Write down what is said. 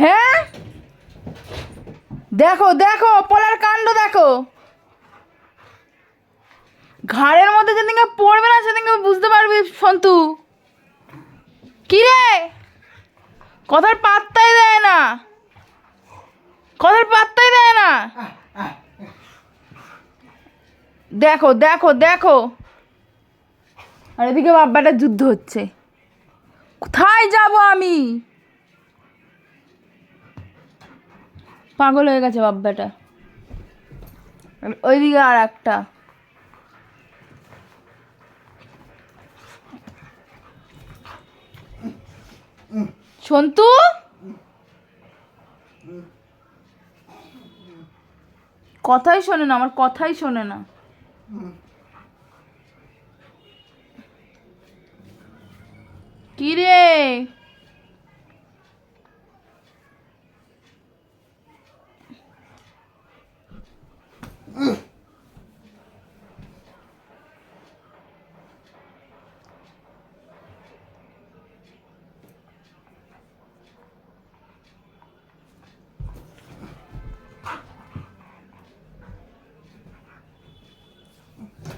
হ্যাঁ? দেখো দেখো, পলার কাণ্ড দেখো। ঘাড়ের মধ্যে যেদিনকে পড়বে না, সেদিনকে বুঝতে পারবি সন্তু। কি রে? কথার পাত্তাই দেয় না। কথার পাত্তাই দেয় না। দেখো দেখো দেখো। আর এদিকে বাব্বাটা যুদ্ধ হচ্ছে। কোথায় যাব আমি? পাগল হয়ে গেছে বাব্বাটা ওইদিকে আর একটা। সন্তু? কথাই শোনে না, আমার কথাই শোনে না। কি রে